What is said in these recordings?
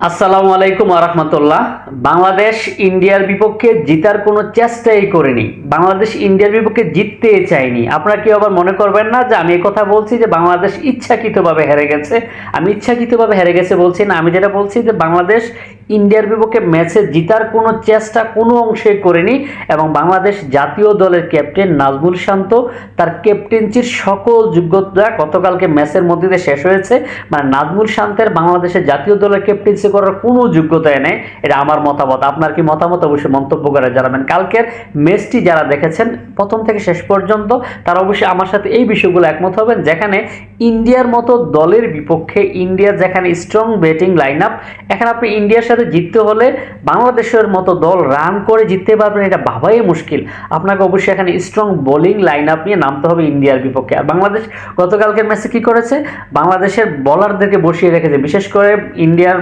আসসালামু আলাইকুম আরহামতুল্লাহ বাংলাদেশ ইন্ডিয়ার বিপক্ষে জিতার কোনো চেষ্টাই করেনি। বাংলাদেশ ইন্ডিয়ার বিপক্ষে জিততে চাইনি। আপনারা কি আবার মনে করবেন না যে আমি কথা বলছি যে বাংলাদেশ ইচ্ছাকৃতভাবে হেরে গেছে। আমি ইচ্ছাকৃতভাবে হেরে গেছে বলছি না। আমি যেটা বলছি যে বাংলাদেশ ইন্ডিয়ার বিপক্ষে ম্যাচে জিতার কোনো চেষ্টা কোনো অংশে করেনি এবং বাংলাদেশ জাতীয় দলের ক্যাপ্টেন নাজমুল শান্ত, তার ক্যাপ্টেন্সির সকল যোগ্যতা গতকালকে ম্যাচের মধ্যে দিয়ে শেষ হয়েছে। মানে নাজমুল শান্তের বাংলাদেশের জাতীয় দলের ক্যাপ্টেন্সি করার কোনো যোগ্যতাই নেই, এটা আমার মতামত। আপনার কি মতামত? অবশ্যই মন্তব্য করে জানাবেন। কালকের ম্যাচটি যারা দেখেছেন, প্রথম থেকে শেষ পর্যন্ত, তারা অবশ্যই আমার সাথে এই বিষয়গুলো একমত হবেন, যেখানে ইন্ডিয়ার মতো দলের বিপক্ষে ইন্ডিয়ার যেখানে স্ট্রং ব্যাটিং লাইন আপ এখানে আপনি ইন্ডিয়ার সাথে জিততে হলে বাংলাদেশের মতো দল রান করে জিততে পারবেন, এটা ভাবাই মুশকিল। আপনাকে অবশ্যই এখানে স্ট্রং বোলিং লাইন আপ নিয়ে নামতে হবে ইন্ডিয়ার বিপক্ষে। আর বাংলাদেশ গতকালকের ম্যাচে কি করেছে? বাংলাদেশের বলারদেরকে বসিয়ে রেখেছে। বিশেষ করে ইন্ডিয়ার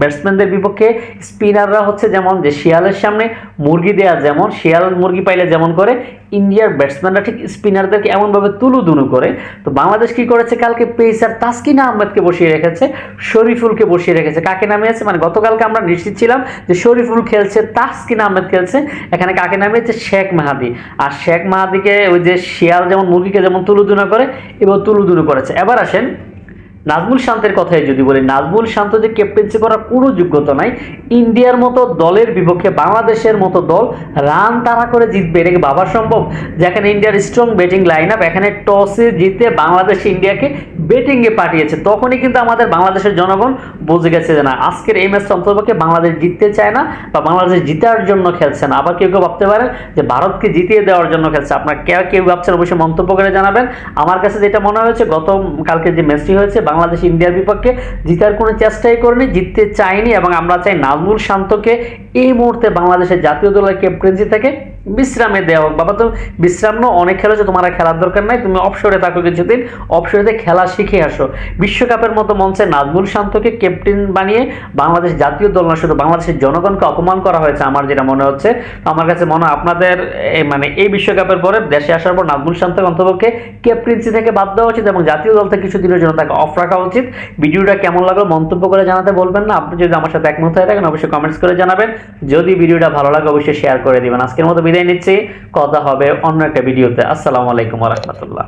ব্যাটসম্যানদের বিপক্ষে স্পিনাররা হচ্ছে যেমন যে শিয়ালের সামনে মুরগি দেয়া যেমন, শিয়াল মুরগি পাইলে যেমন করে, ইন্ডিয়ার ব্যাটসম্যানরা ঠিক স্পিনারদেরকে এমনভাবে তুলু দুনু করে। তো বাংলাদেশ কি করেছে? কালকে পেসার তাসকিনা আহমেদকে বসিয়ে রেখেছে, শরীফুলকে বসিয়ে রেখেছে। কাকে নামিয়েছে মানে গতকালকে আমরা নিশ্চিত ছিলাম যে শরীফুল খেলছে, তাসকিনা আহমেদ খেলছে। এখানে কাকে নামিয়েছে শেখ মাহাদি। আর শেখ মাহাদিকে ওই যে শিয়াল যেমন মুরগিকে যেমন তুলুদুনা করে, এবার তুলুদুনু করেছে। এবার আসেন নাজমুল শান্তের কথাই যদি বলি, নাজমুল শান্ত যে ক্যাপ্টেন্সি করার কোনো যোগ্যতা নাই, ইন্ডিয়ার মতো দলের বিপক্ষে বাংলাদেশের মতো দল রান তাড়া করে জিতবে, এটা কি ভাবা সম্ভব? যেখানে ইন্ডিয়ার স্ট্রং ব্যাটিং লাইন আপ এখানে টসে জিতে বাংলাদেশ ইন্ডিয়াকে ব্যাটিংয়ে পাঠিয়েছে, তখনই কিন্তু আমাদের বাংলাদেশের জনগণ বুঝে গেছে যে না, আজকের এই ম্যাচটা অন্তর্পক্ষে বাংলাদেশ জিততে চায় না বা বাংলাদেশ জিতার জন্য খেলছে না। আবার কেউ কেউ ভাবতে পারেন যে ভারতকে জিতিয়ে দেওয়ার জন্য খেলছে। আপনার কেউ কেউ ভাবছেন অবশ্যই মন্তব্য করে জানাবেন। আমার কাছে যেটা মনে হয়েছে, গত কালকে যে ম্যাচটি হয়েছে বাংলাদেশ, ইন্ডিয়ার বিপক্ষে জিতার কোনো চেষ্টাই করেনি, জিততে চাইনি এবং আমরা চাই নাজমুল শান্তকে এই মুহূর্তে বাংলাদেশের জাতীয় দলের ক্যাপ্টেন্সি থেকে বিশ্রামে দেওয়া হোক বাবা, তো বিশ্রাম নাও, অনেক খেলেছো তোমার খেলার দরকার নাই, তুমি অবসরে থাকো কিছুদিন অবসরেতে খেলা শিখে আসো। বিশ্বকাপের মতো মঞ্চে নাজমুল শান্তকে ক্যাপ্টেন বানিয়ে বাংলাদেশ জাতীয় দল না, শুধু বাংলাদেশের জনগণকে অপমান করা হয়েছে আমার যেটা মনে হচ্ছে। আমার কাছে মনে হয় আপনাদের মানে এই বিশ্বকাপের পরে দেশে আসার পর নাজমুল শান্তকে অন্তপক্ষে ক্যাপ্টেন্সি থেকে বাদ দেওয়া উচিত এবং জাতীয় দল থেকে কিছুদিনের জন্য তাকে অফ রাখা উচিত। ভিডিওটা কেমন লাগল মন্তব্য করে জানাতে বলবেন না, আপনি যদি আমার সাথে একমত হয়ে থাকেন, অবশ্যই কমেন্টস করে জানাবেন। যদি ভিডিওটা ভালো লাগে, অবশ্যই শেয়ার করে দিবেন। আজকের মতো বিদায় নিচ্ছি কথা হবে অন্য একটা ভিডিওতে। আসসালামু আলাইকুম রহমতুল্লাহ।